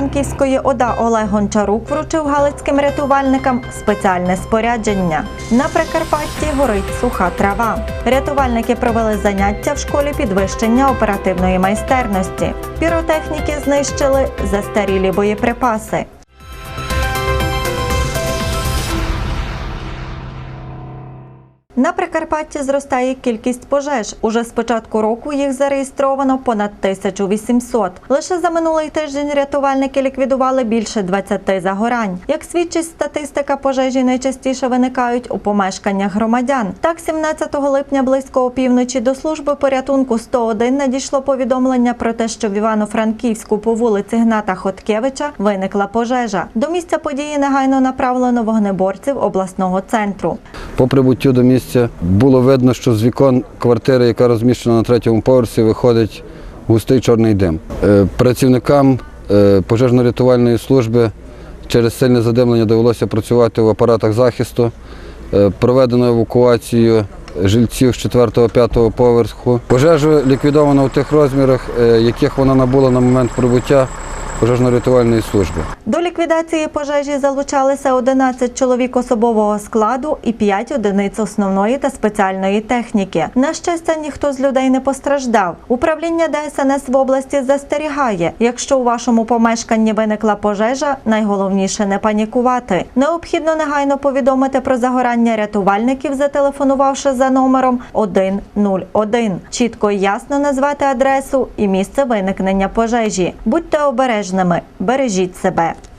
Голова Івано-Франківської ОДА Олег Гончарук вручив галицьким рятувальникам спеціальне спорядження. На Прикарпатті горить суха трава. Рятувальники провели заняття в школі підвищення оперативної майстерності. Піротехніки знищили застарілі боєприпаси. На Прикарпатті зростає кількість пожеж. Уже з початку року їх зареєстровано понад 1800. Лише за минулий тиждень рятувальники ліквідували більше 20 загорань. Як свідчить статистика, пожежі найчастіше виникають у помешканнях громадян. Так, 17 липня близько опівночі до служби порятунку 101 надійшло повідомлення про те, що в Івано-Франківську по вулиці Гната Хоткевича виникла пожежа. До місця події негайно направлено вогнеборців обласного центру. По прибуттю до місця було видно, що з вікон квартири, яка розміщена на третьому поверсі, виходить густий чорний дим. Е, Працівникам е, пожежно-рятувальної служби через сильне задимлення довелося працювати в апаратах захисту. Е, Проведено евакуацію жильців з 4-5 поверху. Пожежу ліквідовано в тих розмірах, яких вона набула на момент прибуття пожежно-рятувальної служби. До ліквідації пожежі залучалися 11 чоловік особового складу і 5 одиниць основної та спеціальної техніки. На щастя, ніхто з людей не постраждав. Управління ДСНС в області застерігає, якщо у вашому помешканні виникла пожежа, найголовніше не панікувати. Необхідно негайно повідомити про загорання рятувальників, зателефонувавши за номером 101. Чітко і ясно назвати адресу і місце виникнення пожежі. Будьте обережними, бережіть себе. –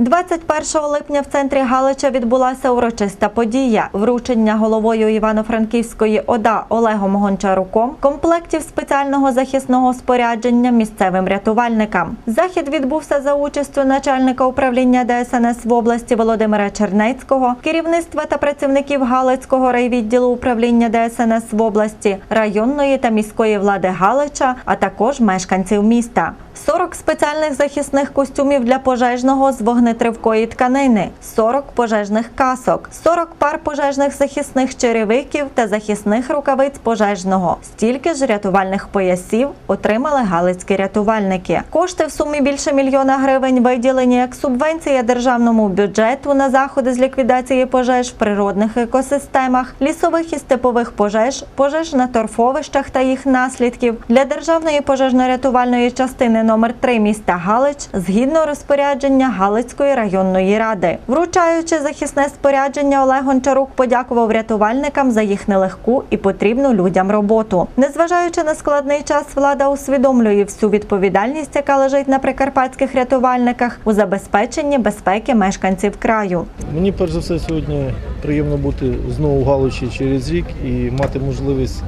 21 липня в центрі Галича відбулася урочиста подія вручення головою Івано-Франківської ОДА Олегом Гончаруком комплектів спеціального захисного спорядження місцевим рятувальникам. Захід відбувся за участю начальника управління ДСНС в області Володимира Чернецького, керівництва та працівників Галицького райвідділу управління ДСНС в області, районної та міської влади Галича, а також мешканців міста. 40 спеціальних захисних костюмів для пожежного з вогнетривкої тканини, 40 пожежних касок, 40 пар пожежних захисних черевиків та захисних рукавиць пожежного. Стільки ж рятувальних поясів отримали галицькі рятувальники. Кошти в сумі більше мільйона гривень виділені як субвенція державному бюджету на заходи з ліквідації пожеж в природних екосистемах, лісових і степових пожеж, пожеж на торфовищах та їх наслідків для державної пожежно-рятувальної частини номер 3 міста Галич згідно розпорядження Галицької районної ради. Вручаючи захисне спорядження, Олег Гончарук подякував рятувальникам за їх нелегку і потрібну людям роботу. Незважаючи на складний час, влада усвідомлює всю відповідальність, яка лежить на прикарпатських рятувальниках у забезпеченні безпеки мешканців краю. Мені перш за все сьогодні приємно бути знову в Галичі через рік і мати можливість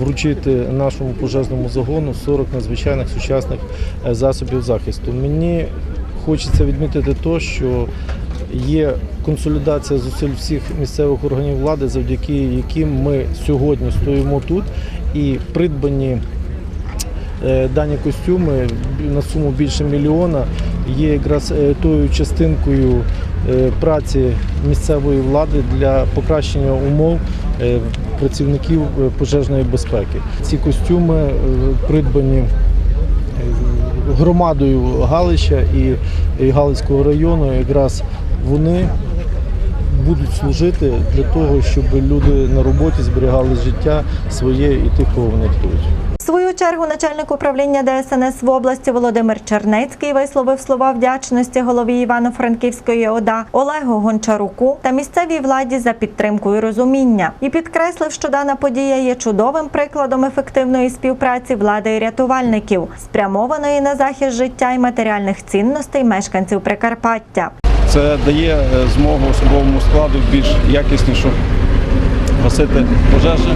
вручити нашому пожежному загону 40 надзвичайних сучасних е, засобів захисту. Мені хочеться відмітити те, що є консолідація зусиль всіх місцевих органів влади, завдяки яким ми сьогодні стоїмо тут і придбані Е, Дані костюми на суму більше мільйона є якраз е, тою частинкою праці місцевої влади для покращення умов е, працівників е, пожежної безпеки. Ці костюми е, придбані е, громадою Галича і Галицького району. Якраз вони будуть служити для того, щоб люди на роботі зберігали життя своє і тих, кого вони рятують. Свою чергу начальник управління ДСНС в області Володимир Чернецький висловив слова вдячності голові Івано-Франківської ОДА Олегу Гончаруку та місцевій владі за підтримку і розуміння і підкреслив, що дана подія є чудовим прикладом ефективної співпраці влади і рятувальників, спрямованої на захист життя і матеріальних цінностей мешканців Прикарпаття. Це дає е, змогу особовому складу більш якісніше гасити пожежі,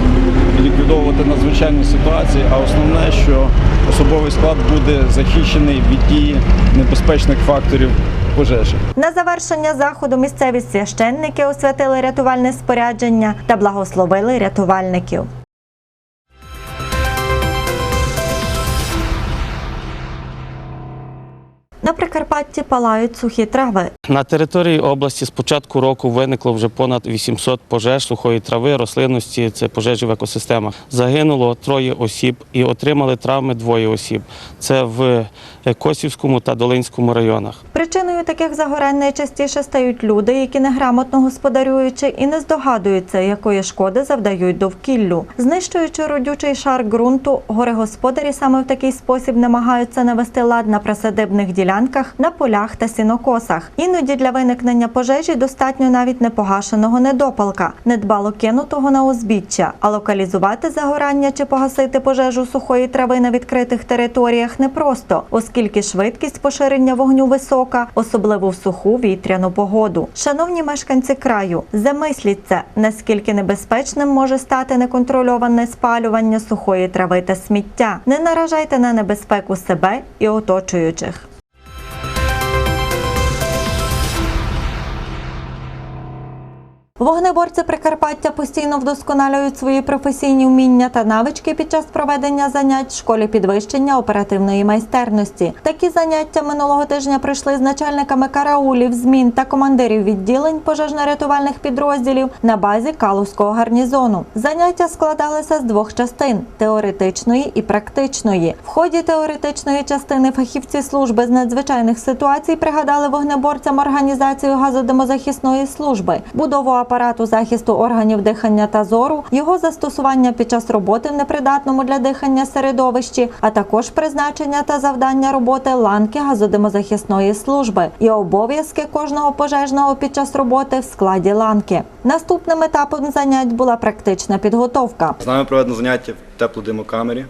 ліквідовувати надзвичайні ситуації, а основне, що особовий склад буде захищений від дії небезпечних факторів пожежі. На завершення заходу місцеві священники освятили рятувальне спорядження та благословили рятувальників. На Прикарпатті палають сухі трави. На території області з початку року виникло вже понад 800 пожеж сухої трави, рослинності, це пожежі в екосистемах. Загинуло троє осіб і отримали травми двоє осіб. Це в Косівському та Долинському районах. Причиною таких загорань найчастіше стають люди, які неграмотно господарюючи і не здогадуються, якої шкоди завдають довкіллю. Знищуючи родючий шар ґрунту, горегосподарі саме в такий спосіб намагаються навести лад на присадибних ділянках, на полях та сінокосах. Іноді для виникнення пожежі достатньо навіть непогашеного недопалка, недбало кинутого на узбіччя. А локалізувати загорання чи погасити пожежу сухої трави на відкритих територіях непросто, оскільки швидкість поширення вогню висока, особливо в суху вітряну погоду. Шановні мешканці краю, замисліться, наскільки небезпечним може стати неконтрольоване спалювання сухої трави та сміття. Не наражайте на небезпеку себе і оточуючих. Вогнеборці Прикарпаття постійно вдосконалюють свої професійні вміння та навички під час проведення занять в школі підвищення оперативної майстерності. Такі заняття минулого тижня пройшли з начальниками караулів, змін та командирів відділень пожежно-рятувальних підрозділів на базі Калузького гарнізону. Заняття складалися з двох частин теоретичної і практичної. В ході теоретичної частини фахівці служби з надзвичайних ситуацій пригадали вогнеборцям організацію газодимозахисної служби, будову апарату захисту органів дихання та зору, його застосування під час роботи в непридатному для дихання середовищі, а також призначення та завдання роботи ланки газодимозахисної служби і обов'язки кожного пожежного під час роботи в складі ланки. Наступним етапом занять була практична підготовка. З нами проведено заняття в теплодимокамері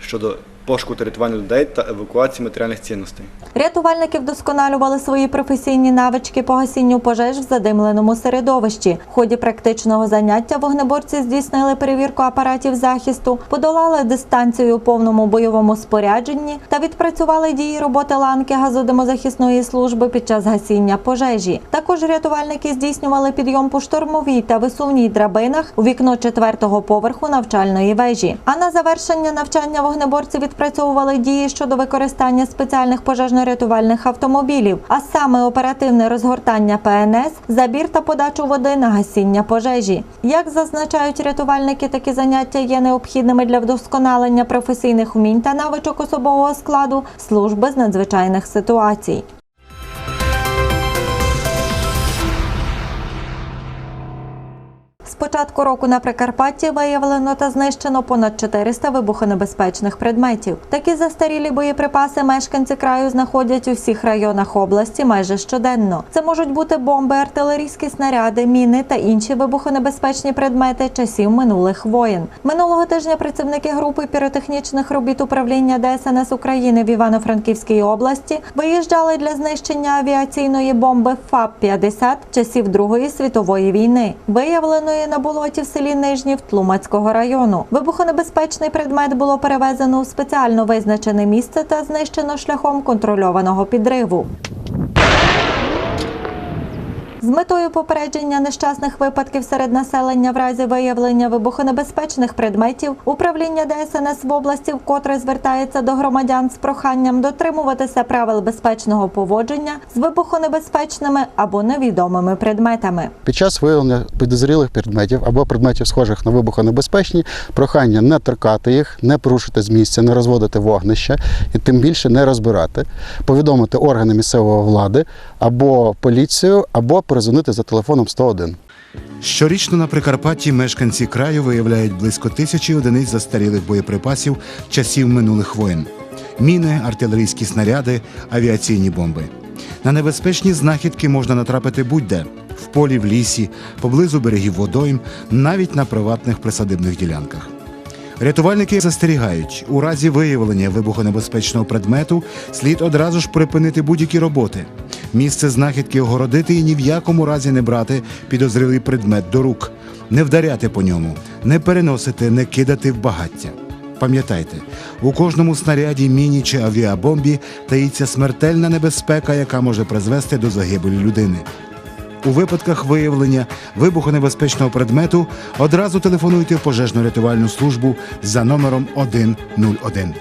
щодо пошуку рятування людей та евакуації матеріальних цінностей. Рятувальники вдосконалювали свої професійні навички по гасінню пожеж в задимленому середовищі. В ході практичного заняття вогнеборці здійснили перевірку апаратів захисту, подолали дистанцію у повному бойовому спорядженні та відпрацювали дії роботи ланки газодимозахисної служби під час гасіння пожежі. Також рятувальники здійснювали підйом по штурмовій та висувній драбинах у вікно четвертого поверху навчальної вежі. А на завершення навчання вогнеборці відпрацьовували дії щодо використання спеціальних пожежно-рятувальних автомобілів, а саме оперативне розгортання ПНС, забір та подачу води на гасіння пожежі. Як зазначають рятувальники, такі заняття є необхідними для вдосконалення професійних вмінь та навичок особового складу служби з надзвичайних ситуацій. Початку року на Прикарпатті виявлено та знищено понад 400 вибухонебезпечних предметів. Такі застарілі боєприпаси мешканці краю знаходять у всіх районах області майже щоденно. Це можуть бути бомби, артилерійські снаряди, міни та інші вибухонебезпечні предмети часів минулих воєн. Минулого тижня працівники групи піротехнічних робіт управління ДСНС України в Івано-Франківській області виїжджали для знищення авіаційної бомби ФАП-50 часів Другої світової війни. Виявленої на болоті в селі Нижнів Тлумацького району. Вибухонебезпечний предмет було перевезено у спеціально визначене місце та знищено шляхом контрольованого підриву. З метою попередження нещасних випадків серед населення в разі виявлення вибухонебезпечних предметів управління ДСНС в області вкотре звертається до громадян з проханням дотримуватися правил безпечного поводження з вибухонебезпечними або невідомими предметами. Під час виявлення підозрілих предметів або предметів, схожих на вибухонебезпечні, прохання не торкати їх, не порушити з місця, не розводити вогнище і тим більше не розбирати, повідомити органи місцевої влади або поліцію, або перезвонити за телефоном 101. Щорічно на Прикарпатті мешканці краю виявляють близько тисячі одиниць застарілих боєприпасів часів минулих воєн: міни, артилерійські снаряди, авіаційні бомби. На небезпечні знахідки можна натрапити будь-де в полі, в лісі, поблизу берегів водойм, навіть на приватних присадибних ділянках. Рятувальники застерігають, у разі виявлення вибухонебезпечного предмету слід одразу ж припинити будь-які роботи. Місце знахідки огородити і ні в якому разі не брати підозрілий предмет до рук, не вдаряти по ньому, не переносити, не кидати в багаття. Пам'ятайте, у кожному снаряді, міні чи авіабомбі таїться смертельна небезпека, яка може призвести до загибелі людини. У випадках виявлення вибухонебезпечного предмету одразу телефонуйте в пожежно-рятувальну службу за номером 101.